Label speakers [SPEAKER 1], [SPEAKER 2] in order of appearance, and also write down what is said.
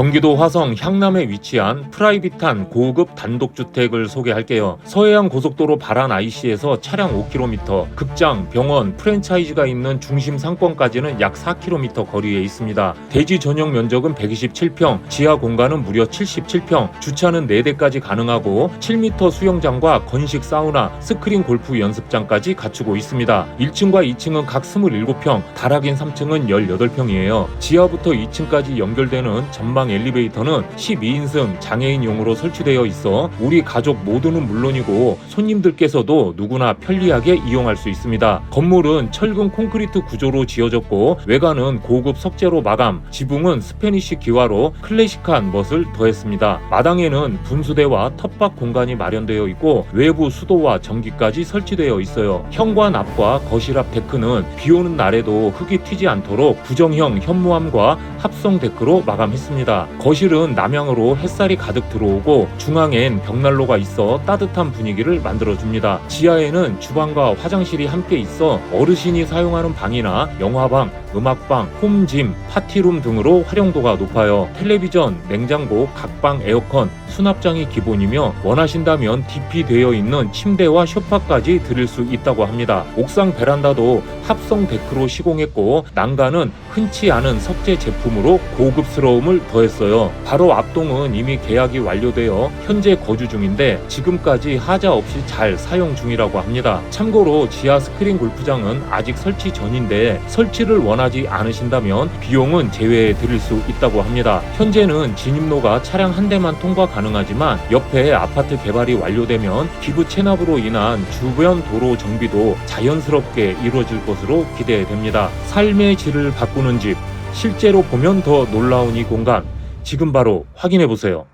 [SPEAKER 1] 경기도 화성 향남에 위치한 프라이빗한 고급 단독주택을 소개할게요. 서해안 고속도로 발안 IC에서 차량 5km, 극장, 병원, 프랜차이즈가 있는 중심 상권까지는 약 4km 거리에 있습니다. 대지 전용 면적은 127평, 지하 공간은 무려 77평, 주차는 4대까지 가능하고 7m 수영장과 건식 사우나, 스크린 골프 연습장까지 갖추고 있습니다. 1층과 2층은 각 27평, 다락인 3층은 18평이에요. 지하부터 2층까지 연결되는 전방 엘리베이터는 12인승 장애인용으로 설치되어 있어 우리 가족 모두는 물론이고 손님들께서도 누구나 편리하게 이용할 수 있습니다. 건물은 철근 콘크리트 구조로 지어졌고 외관은 고급 석재로 마감, 지붕은 스페니쉬 기와로 클래식한 멋을 더했습니다. 마당에는 분수대와 텃밭 공간이 마련되어 있고 외부 수도와 전기까지 설치되어 있어요. 현관 앞과 거실 앞 데크는 비 오는 날에도 흙이 튀지 않도록 부정형 현무암과 합성 데크로 마감했습니다. 거실은 남향으로 햇살이 가득 들어오고 중앙엔 벽난로가 있어 따뜻한 분위기를 만들어줍니다. 지하에는 주방과 화장실이 함께 있어 어르신이 사용하는 방이나 영화방, 음악방, 홈짐, 파티룸 등으로 활용도가 높아요. 텔레비전, 냉장고, 각방 에어컨, 수납장이 기본이며 원하신다면 DP 되어 있는 침대와 소파까지 드릴 수 있다고 합니다. 옥상 베란다도 합성 데크로 시공했고 난간은 흔치 않은 석재 제품으로 고급스러움을 더 했어요. 바로 앞동은 이미 계약이 완료되어 현재 거주 중인데 지금까지 하자 없이 잘 사용 중이라고 합니다. 참고로 지하 스크린 골프장은 아직 설치 전인데 설치를 원하지 않으신다면 비용은 제외해 드릴 수 있다고 합니다. 현재는 진입로가 차량 한 대만 통과 가능하지만 옆에 아파트 개발이 완료되면 기부 체납으로 인한 주변 도로 정비도 자연스럽게 이루어질 것으로 기대됩니다. 삶의 질을 바꾸는 집, 실제로 보면 더 놀라운 이 공간, 지금 바로 확인해 보세요.